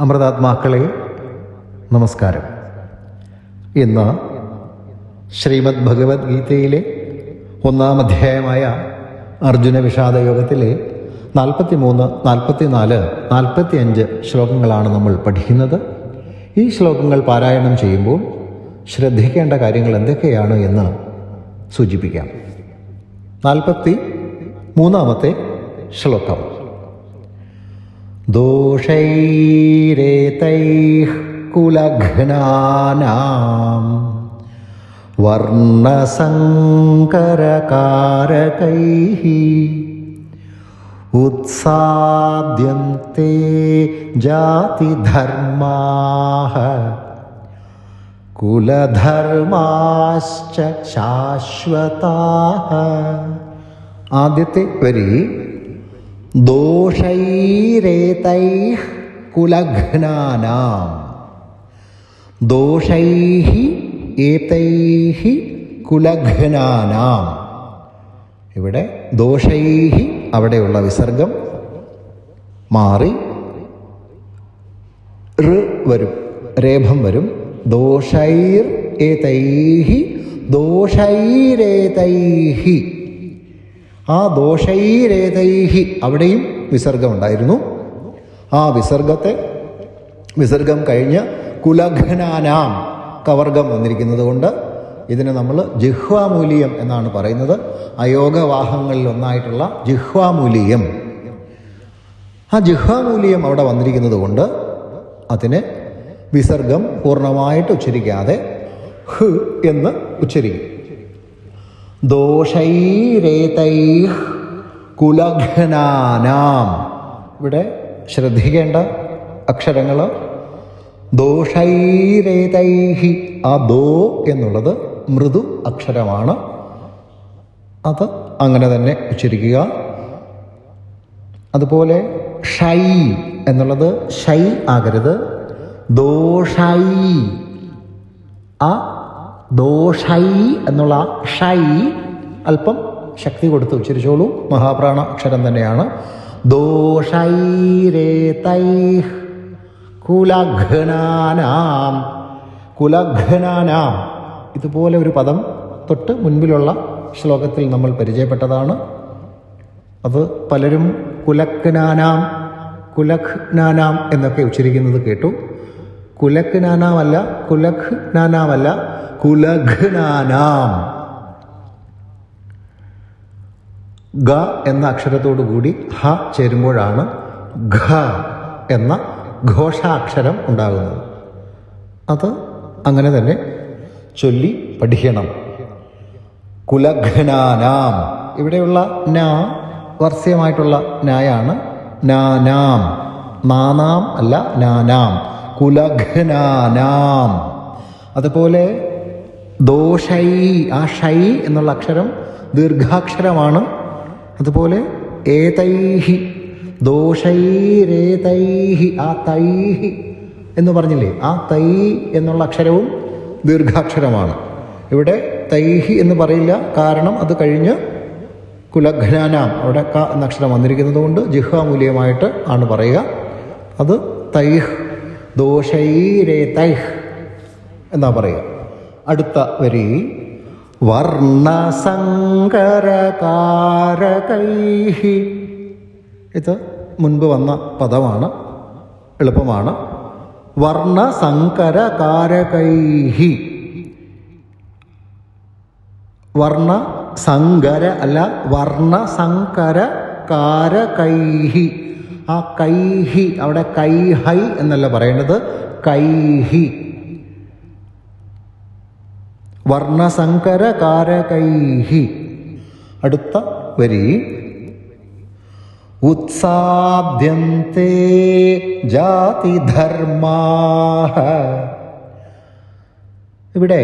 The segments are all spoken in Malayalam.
അമൃതാത്മാക്കളെ നമസ്കാരം. ഇന്ന് ശ്രീമദ് ഭഗവത്ഗീതയിലെ ഒന്നാം അധ്യായമായ അർജുന വിഷാദ യോഗത്തിലെ നാൽപ്പത്തി മൂന്ന് നാൽപ്പത്തി നാല് നാൽപ്പത്തി അഞ്ച് ശ്ലോകങ്ങളാണ് നമ്മൾ പഠിക്കുന്നത്. ഈ ശ്ലോകങ്ങൾ പാരായണം ചെയ്യുമ്പോൾ ശ്രദ്ധിക്കേണ്ട കാര്യങ്ങൾ എന്തൊക്കെയാണ് എന്ന് സൂചിപ്പിക്കാം. നാൽപ്പത്തി മൂന്നാമത്തെ ശ്ലോകം. दोषैरेतैः कुलघ्नानाम् वर्णसङ्करकारकैः उत्साद्यन्ते जातिधर्माः कुलधर्माश्च शाश्वताः। आद्यते क्वरी ദോഷൈരേതൈഃ കുലഘ്നാനാം. ദോഷൈ ഏതൈ കുലഘ്നാനാം. ഇവിടെ ദോഷൈഹി അവിടെയുള്ള വിസർഗം മാറി ഋ വരും രേഭം വരും. ദോഷൈർ ഏതൈഹി ദോഷൈരേതൈഹി ആ ദോഷൈരേതൈഹി അവിടെയും വിസർഗമുണ്ടായിരുന്നു. ആ വിസർഗത്തെ വിസർഗം കഴിഞ്ഞ് കുലഘനാനാം കവർഗം വന്നിരിക്കുന്നത് കൊണ്ട് ഇതിനെ നമ്മൾ ജിഹ്വാമൂല്യം എന്നാണ് പറയുന്നത്. അയോഗവാഹങ്ങളിൽ ഒന്നായിട്ടുള്ള ജിഹ്വാമൂല്യം. ആ ജിഹ്വാമൂല്യം അവിടെ വന്നിരിക്കുന്നത് കൊണ്ട് അതിനെ വിസർഗം പൂർണമായിട്ട് ഉച്ചരിക്കാതെ ഹ് എന്ന് ഉച്ചരിക്കും. ദോഷൈരേതൈഹ് കുലഘ്നാനാം. ഇവിടെ ശ്രദ്ധിക്കേണ്ട അക്ഷരങ്ങൾ ദോഷൈരേതൈഹി ആ ദോ എന്നുള്ളത് മൃദു അക്ഷരമാണ്. അത് അങ്ങനെ തന്നെ ഉച്ചരിക്കുക. അതുപോലെ ഷൈ എന്നുള്ളത് ഷൈ ആകരുത്. ദോഷൈ. ആ ദോഷൈ എന്നുള്ള ഷൈ അല്പം ശക്തി കൊടുത്ത് ഉച്ചരിച്ചോളൂ. മഹാപ്രാണ അക്ഷരം തന്നെയാണ്. ദോഷൈരേതൈ കുലഘ്നാനാം കുലഘ്നാനാം. ഇതുപോലെ ഒരു പദം തൊട്ട് മുൻപിലുള്ള ശ്ലോകത്തിൽ നമ്മൾ പരിചയപ്പെട്ടതാണ്. അത് പലരും കുലക്നാനാം കുലഖ്നാനാം എന്നൊക്കെ ഉച്ചരിക്കുന്നത് കേട്ടു. കുലക്നാനാമല്ല കുലഖ് നാനാം. ഗ എന്ന അക്ഷരത്തോടു കൂടി ഹ ചേരുമ്പോഴാണ് ഘ എന്ന ഘോഷാക്ഷരം ഉണ്ടാകുന്നത്. അത് അങ്ങനെ തന്നെ ചൊല്ലി പഠിക്കണം. കുലഘ്നാനാം ഇവിടെയുള്ള ന വർസ്യമായിട്ടുള്ള നായാണ് നാനാം. നാനാം അല്ല നാനാം. കുലഘ്നാനാം. അതുപോലെ ദോഷൈ ആ ഷൈ എന്നുള്ള അക്ഷരം ദീർഘാക്ഷരമാണ്. അതുപോലെ ഏതൈഹി ദോഷൈരേതൈഹി ആ തൈഹി എന്ന് പറഞ്ഞില്ലേ? ആ തൈ എന്നുള്ള അക്ഷരവും ദീർഘാക്ഷരമാണ്. ഇവിടെ തൈഹി എന്ന് പറയില്ല കാരണം അത് കഴിഞ്ഞ് കുലഘ്നാനാം. അവിടെ ക എന്ന അക്ഷരം വന്നിരിക്കുന്നത് കൊണ്ട് ജിഹ്വാമൂല്യമായിട്ട് ആണ് പറയുക. അത് തൈഹ് ദോഷൈരേതൈഹ് എന്നാ പറയുക. അടുത്ത വരി വർണസങ്കരകാരകൈഹി ഇത് മുൻപ് വന്ന പദമാണ് എളുപ്പമാണ്. വർണസങ്കരകാരകൈഹി വർണ സങ്കര അല്ല വർണസങ്കര കാരകൈഹി ആ കൈഹി അവിടെ കൈഹൈ എന്നല്ല പറയേണ്ടത് കൈഹി. വർണസങ്കര കാരകൈഹി അടുത്ത വരി. ഉത്സാദ്യന്തേ ജാതിധർമാഹ. ഇവിടെ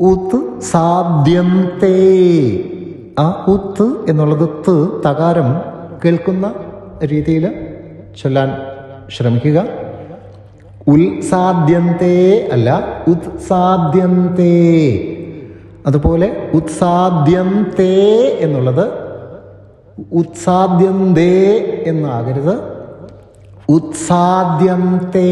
ഉത്ത് സാധ്യന്തേ ആ ഉത്ത് എന്നുള്ളത് ത് തകാരം കേൾക്കുന്ന രീതിയിൽ ചൊല്ലാൻ ശ്രമിക്കുക. ഉത്സാദ്യന്തേ അല്ല ഉത്സാദ്യന്തേ അതുപോലെ ഉത്സാദ്യന്തേ എന്നുള്ളത് ഉത്സാദ്യന്തേ എന്നാകരുത്. ഉത്സാദ്യന്തേ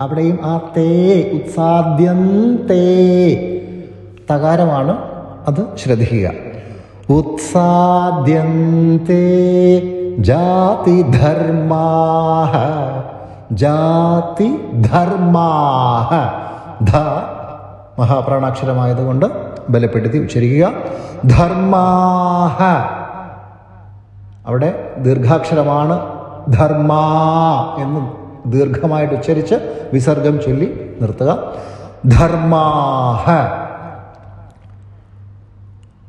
അവിടെയും ആ തേ ഉത്സാദ്യന്തേ തകാരമാണ് അത് ശ്രദ്ധിക്കുക. ഉത്സാദ്യന്തേ ജാതിധർമാഹ ജാതിധർമാഹ ധ മഹാപ്രാണാക്ഷരമായതുകൊണ്ട് ബലപ്പെടുത്തി ഉച്ചരിക്കുക. ധർമാഹ അവിടെ ദീർഘാക്ഷരമാണ് ധർമാ എന്ന് ദീർഘമായിട്ട് ഉച്ചരിച്ച് വിസർഗം ചൊല്ലി നിർത്തുക. ധർമാഹ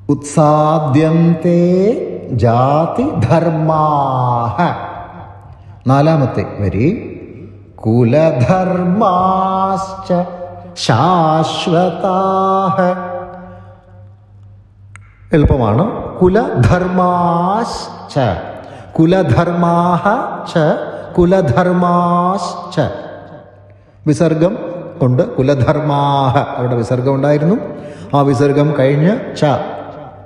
ഉത്സാദ്യന്തേ ജാതി ധർമാഹ. നാലാമത്തെ വരി. കുലധർമാശ്ച ശാശ്വതാഹ. എളുപ്പമാണ്. കുലധർമാശ്ച. കുലധർമാഹ ച. കുലധർമാശ്ച. വിസർഗം കൊണ്ട് കുലധർമാഹ. അവിടെ വിസർഗം ഉണ്ടായിരുന്നു. ആ വിസർഗം കഴിഞ്ഞ് ച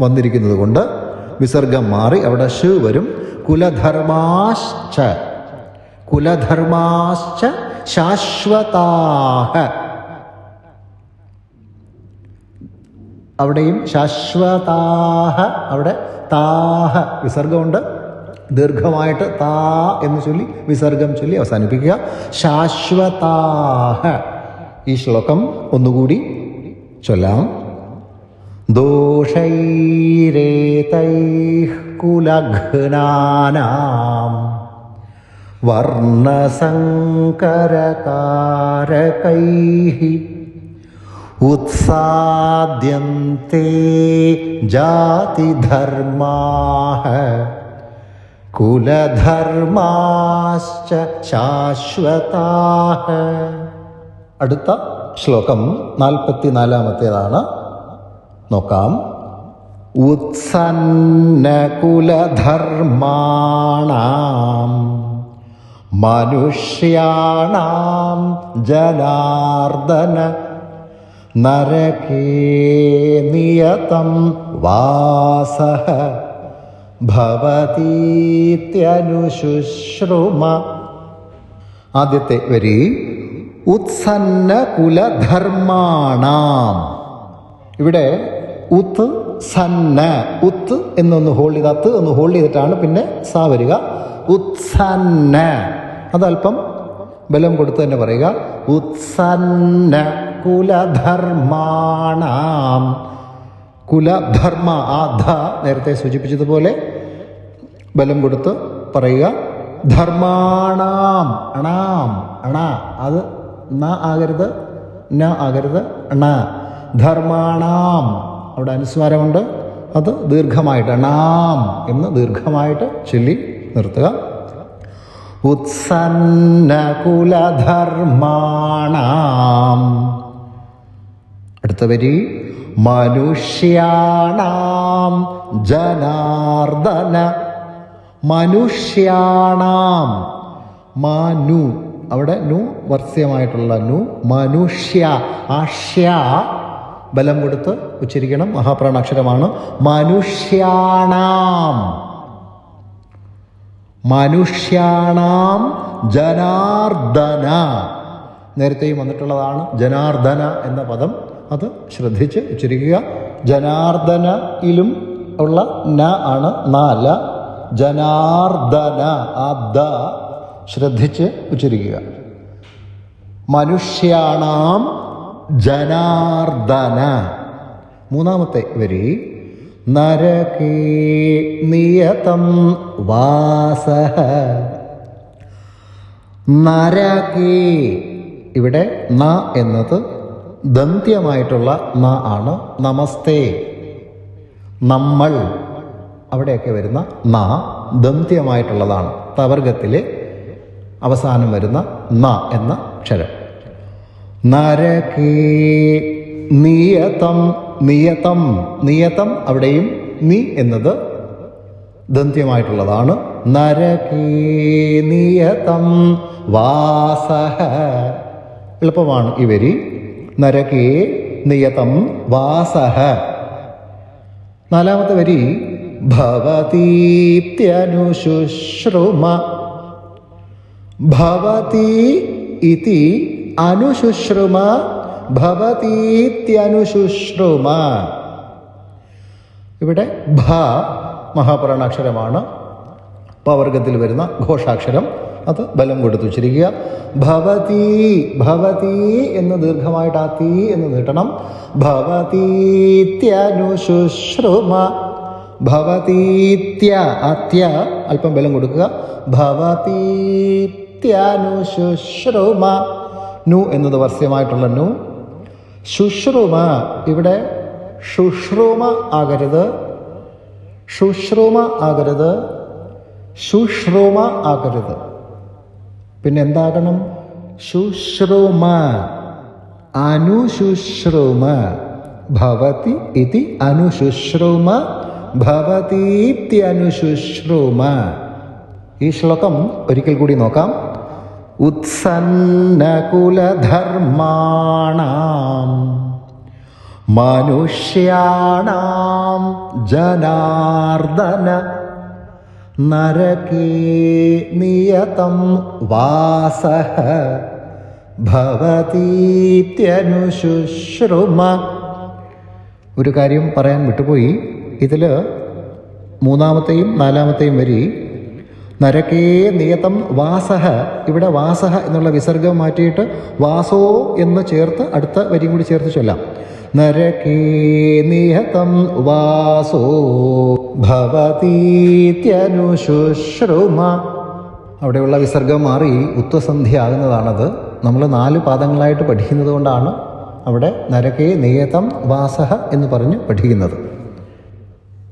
വന്നിരിക്കുന്നത് കൊണ്ട് വിസർഗം മാറി അവിടെ ഷ് വരും. കുലധർമാശ്ച. കുലധർമാശ്ച ശാശ്വതാഹ. അവിടെയും ശാശ്വതാഹ അവിടെ താഹ വിസർഗമുണ്ട്. ദീർഘമായിട്ട് താ എന്ന് ചൊല്ലി വിസർഗം ചൊല്ലി അവസാനിപ്പിക്കുക. ശാശ്വതാഹ. ഈ ശ്ലോകം ഒന്നുകൂടി ചൊല്ലാം. ദോഷൈരേതൈഃ കുലഘ്നാനാം വർണ്ണസങ്കരകാരകൈः उत्साद्यन्ते जातिधर्माः കുലധർമാശ്ച ശാശ്വതാഹ അടുത്ത ശ്ലോകം നാൽപ്പത്തിനാലാമത്തേതാണ് നോക്കാം. ഉത്സന്നകുലധർമാണാം മനുഷ്യാണാം ജനാർദ്ദന നരകേ നിയതം വാസഃ ഭവതീത്യനുശുശ്രുമ. ആദ്യത്തെ വരി ഉത്സന്ന കുലധർമാണാം ഇവിടെ ഉത്ത് സന്ന ഉത്ത് എന്നൊന്ന് ഹോൾഡ് ചെയ്ത് ഒന്ന് ഹോൾഡ് ചെയ്തിട്ടാണ് പിന്നെ സാ വരിക. ഉത്സന്ന അതല്പം ബലം കൊടുത്ത് തന്നെ പറയുക. ഉത്സന്ന കുലധർമാണാം. കുലധർമ്മ ആ ധ നേരത്തെ സൂചിപ്പിച്ചതുപോലെ ബലം കൊടുത്ത് പറയുക. ധർമാണാം. അണാം. അണ. അത് ന ആകരുത് ന ആകരുത് അണ ധർമാണാം. അവിടെ അനുസ്വാരമുണ്ട്. അത് ദീർഘമായിട്ട് അണാം എന്ന് ദീർഘമായിട്ട് ചൊല്ലി നിർത്തുക. ഉത്സന്ന കുലധർമാണാം. അടുത്ത വരി. മനുഷ്യാണാം ജനാർദ്ദന. മനുഷ്യാണാം മനു. അവിടെ നു വർസ്യമായിട്ടുള്ള നു. മനുഷ്യ ആഷ്യ ബലം കൊടുത്ത് ഉച്ചരിക്കണം. മഹാപ്രാണാക്ഷരമാണ് മനുഷ്യാണാം. മനുഷ്യാണാം ജനാർദ്ദന. നേരത്തെയും വന്നിട്ടുള്ളതാണ് ജനാർദ്ദന എന്ന പദം. അത് ശ്രദ്ധിച്ച് ഉച്ചരിക്കുക. ജനാർദ്ദനയിലും ഉള്ള ന ആണ് നാല ജനാർദ്ദന ആ ശ്രദ്ധിച്ച് ഉച്ചരിക്കുക. മനുഷ്യാണാം ജനാർദ്ദന. മൂന്നാമത്തെ വരി നരകേ നിയതം വാസ. നരകേ ഇവിടെ ന എന്നത് ദന്ത്യമായിട്ടുള്ള ന ആണ്. നമസ്തേ. നമ്മൾ അവിടെയൊക്കെ വരുന്ന ന ദന്ത്യമായിട്ടുള്ളതാണ്. തവർഗത്തിലെ അവസാനം വരുന്ന ന എന്ന അക്ഷരം. നരകേ. നിയതം നിയതം നിയതം. അവിടെയും നി എന്നത് ദന്ത്യമായിട്ടുള്ളതാണ്. നരകേ നിയതം വാസഹ. എളുപ്പമാണ് ഈ വരി. നരകേ നിയതം വാസഹ. നാലാമത്തെ വരി. ഭവതീപ്ത്യനുശുശ്രുമ ഭവതി ഇതി അനുശുശ്രുമ ഭവതീത്യനുശുശ്രുമ. ഇവിടെ ഭ മഹാപുരാണാക്ഷരമാണ്. പവർഗത്തിൽ വരുന്ന ഘോഷാക്ഷരം. അത് ബലം കൊടുത്തു ഉച്ചരിക്കുക ഭവതി ഭവതി എന്ന് ദീർഘമായിട്ട് ആ തീ എന്ന് നീട്ടണം. ഭവതീത്യനുശുശ്രുമ. ഭവതീത്യ അത്യ അല്പം ബലം കൊടുക്കുക. ഭവതീത്യനുശുശ്രുമ. നു എന്നത് വർസ്യമായിട്ടുള്ള നു ശുശ്രൂമ ഇവിടെ ശുശ്രൂമ ആകരുത്. ശുശ്രൂമ ആകരുത്. ശുശ്രൂമ ആകരുത്. പിന്നെ എന്താകണം ശുശ്രൂമ. അനുശുശ്രൂമ ഭവതി ഇതി അനുശുശ്രൂമ ഭവതീത്യനുശുശ്രൂമ. ഈ ശ്ലോകം ഒരിക്കൽ കൂടി നോക്കാം. ഉത്സന്നകുലധർമാണാം മനുഷ്യാണാം ജനാർദ്ദന. നരകേ നിയതം വാസ. ഭവതീത്യനുശുശ്രുമ. ഒരു കാര്യം പറയാൻ വിട്ടുപോയി. ഇതിൽ മൂന്നാമത്തെയും നാലാമത്തെയും വരി നരകേ നിയതം വാസഹ ഇവിടെ വാസഹ എന്നുള്ള വിസർഗം മാറ്റിയിട്ട് വാസോ എന്ന് ചേർത്ത് അടുത്ത വരിയും കൂടി ചേർത്ത് ചൊല്ലാം. നരകേ നിയതം വാസോ ഭവതീത്യനുശുശ്രുമ അവിടെയുള്ള വിസർഗം മാറി ഉത്വസന്ധി ആകുന്നതാണത്. നമ്മൾ നാല് പാദങ്ങളായിട്ട് പഠിക്കുന്നത് കൊണ്ടാണ് അവിടെ നരകേ നിയതം വാസഹ എന്ന് പറഞ്ഞ് പഠിക്കുന്നത്.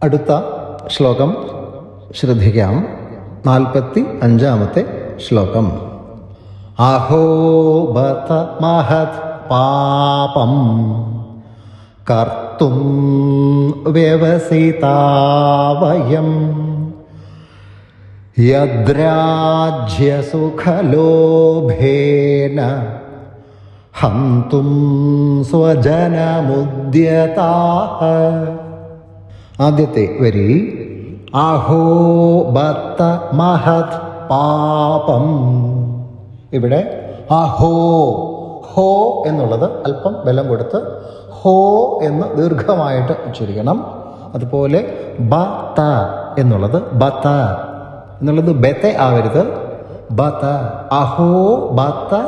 അടുത്ത ശ്ലോകം ശ്രദ്ധിക്കാം. നാൽപ്പത്തി അഞ്ചാമത്തെ ശ്ലോകം അഹോബത മഹത് പാപം. കർത്തും വ്യവസിതാവയം യദ്രാജ്യസുഖലോഭേന ഹന്തും സ്വജനമുദ്യതാ ആദ്യത്തെ വരി അഹോ ബത്ത മഹത് പാപം. ഇവിടെ അഹോ ഹോ എന്നുള്ളത് അല്പം ബലം കൊടുത്ത് ഹോ എന്ന് ദീർഘമായിട്ട് ഉച്ചരിക്കണം. അതുപോലെ ബ ത എന്നുള്ളത് ബത്ത എന്നുള്ളത് ബത്തെ ആവരുത്. ബത്ത അഹോ ബത്ത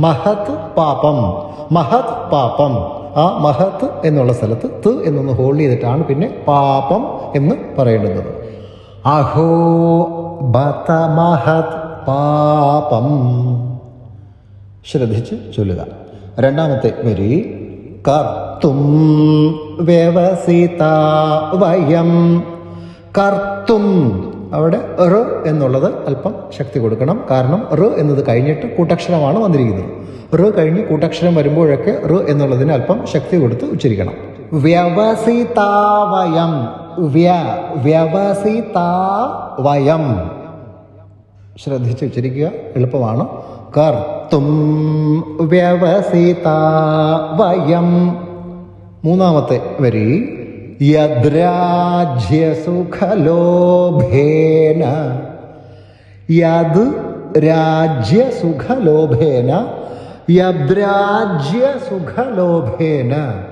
മഹത് പാപം. മഹത് പാപം. ആ മഹത്ത് എന്നുള്ള സ്ഥലത്ത് ത് എന്നൊന്ന് ഹോൾഡ് ചെയ്തിട്ടാണ് പിന്നെ പാപം എന്ന് പറയേണ്ടുന്നത് അഹോ ബത മഹത് പാപം. ശ്രദ്ധിച്ച് ചൊല്ലുക. രണ്ടാമത്തെ വരി കർത്തും വ്യവസിത വയം. കർത്തും അവിടെ റ് എന്നുള്ളത് അല്പം ശക്തി കൊടുക്കണം. കാരണം റ് എന്നത് കഴിഞ്ഞിട്ട് കൂട്ടക്ഷരമാണ് വന്നിരിക്കുന്നത്. റ് കഴിഞ്ഞ് കൂട്ടക്ഷരം വരുമ്പോഴൊക്കെ റ് എന്നുള്ളതിന് അല്പം ശക്തി കൊടുത്ത് ഉച്ചരിക്കണം. വ്യവസിതാവയം. വ്യ വ്യവസിതാവയം. ശ്രദ്ധിച്ച് ഉച്ചരിക്കുക എളുപ്പമാണ്. കർത്തും വ്യവസിതാവയം. മൂന്നാമത്തെ വരി. യദ്രാജ്യസുഖലോഭേന. യത് രാജ്യസുഖലോഭേന യദ്രാജ്യസുഖലോഭേന.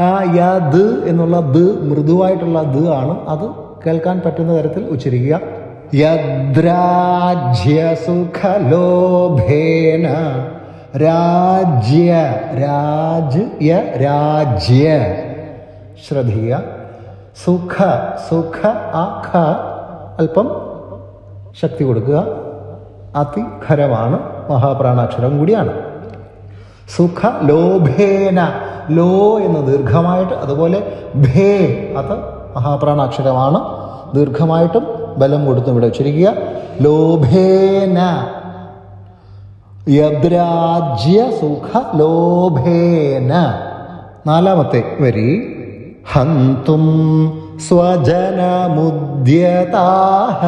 ആ യത് എന്നുള്ള ദ് മൃദുവായിട്ടുള്ള ദ് ആണ്. അത് കേൾക്കാൻ പറ്റുന്ന തരത്തിൽ ഉച്ചരിക്കുക. യദ്രാജ്യസുഖലോഭേന. രാജ്യ രാജ് യ രാജ്യ. ശ്രദ്ധിക്കുക. സുഖ സുഖ ആ ഖ. അല്പം ശക്തി കൊടുക്കുക. അതിഖരമാണ് മഹാപ്രാണാക്ഷരം കൂടിയാണ്. സുഖ ലോഭേന ലോ എന്ന് ദീർഘമായിട്ട് അതുപോലെ ഭേ അത് മഹാപ്രാണാക്ഷരമാണ്. ദീർഘമായിട്ടും ബലം കൊടുത്തും ഇവിടെ ഉച്ചരിക്കുക ലോഭേന. യദ്രാജ്യ സുഖ ലോഭേന. നാലാമത്തെ വരി. ഹന്തും സ്വജനമുദ്യതാഹ.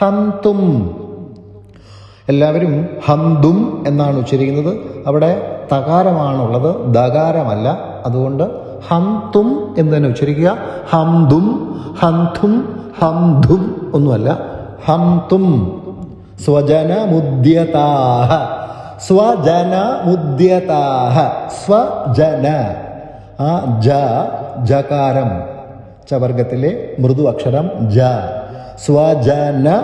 ഹന്തും എല്ലാവരും ഹന്തും എന്നാണ് ഉച്ചരിക്കുന്നത്. അവിടെ തകാരമാണുള്ളത്. ദകാരമല്ല അതുകൊണ്ട് ഹന്തും എന്ന് തന്നെ ഉച്ചരിക്കുക. ഹംതും ഹന്തും ഹന്തും ഒന്നുമല്ല. ഹംതും സ്വജനമുദ്യതാഹ സ്വജനമുദ്യതാഹ സ്വജന. ആ ജ ജകാരം. ചവർഗത്തിലെ മൃദു അക്ഷരം ജ. സ്വജന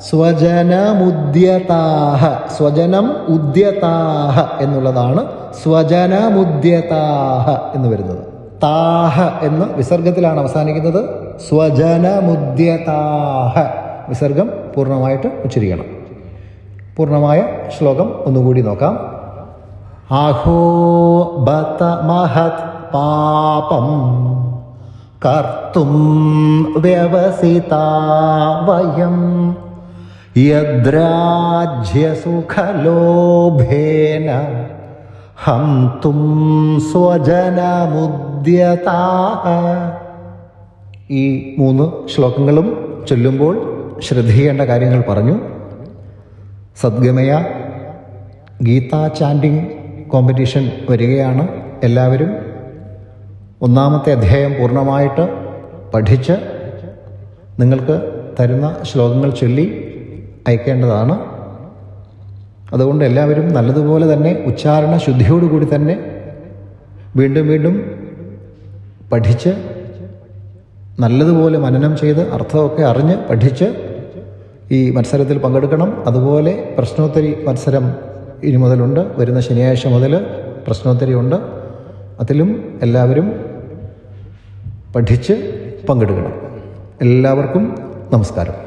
സ്വജനമുദ്യതാഹ. സ്വജനം ഉദ്യതാഹ എന്നുള്ളതാണ് സ്വജനമുദ്യതാഹ എന്ന് വരുന്നത്. താഹ എന്ന് വിസർഗത്തിലാണ് അവസാനിക്കുന്നത്. സ്വജനമുദ്യതാഹ. വിസർഗം പൂർണമായിട്ട് ഉച്ചരിക്കണം. പൂർണമായ ശ്ലോകം ഒന്നുകൂടി നോക്കാം. അഹോ ബത മഹത് പാപം കർത്തും വ്യവസിത വയം യദ്രാജ്യസുഖലോഭേന ഹംതും സ്വജനമുദ്യതാ ഈ മൂന്ന് ശ്ലോകങ്ങളും ചൊല്ലുമ്പോൾ ശ്രദ്ധിക്കേണ്ട കാര്യങ്ങൾ പറഞ്ഞു. സദ്ഗമയ ഗീതാ ചാൻഡിങ് കോമ്പറ്റീഷൻ വരികയാണ് എല്ലാവരും. ഒന്നാമത്തെ അധ്യായം പൂർണമായിട്ട് പഠിച്ച് നിങ്ങൾക്ക് തരുന്ന ശ്ലോകങ്ങൾ ചൊല്ലി അയക്കേണ്ടതാണ്. അതുകൊണ്ട് എല്ലാവരും നല്ലതുപോലെ തന്നെ ഉച്ചാരണ ശുദ്ധിയോടുകൂടി തന്നെ വീണ്ടും വീണ്ടും പഠിച്ച് നല്ലതുപോലെ മനനം ചെയ്ത് അർത്ഥമൊക്കെ അറിഞ്ഞ് പഠിച്ച് ഈ മത്സരത്തിൽ പങ്കെടുക്കണം. അതുപോലെ പ്രശ്നോത്തരി മത്സരം ഇനി മുതലുണ്ട്. വരുന്ന ശനിയാഴ്ച മുതൽ പ്രശ്നോത്തരി ഉണ്ട്. അതിലും എല്ലാവരും പഠിച്ച് പങ്കെടുക്കണം. എല്ലാവർക്കും നമസ്കാരം.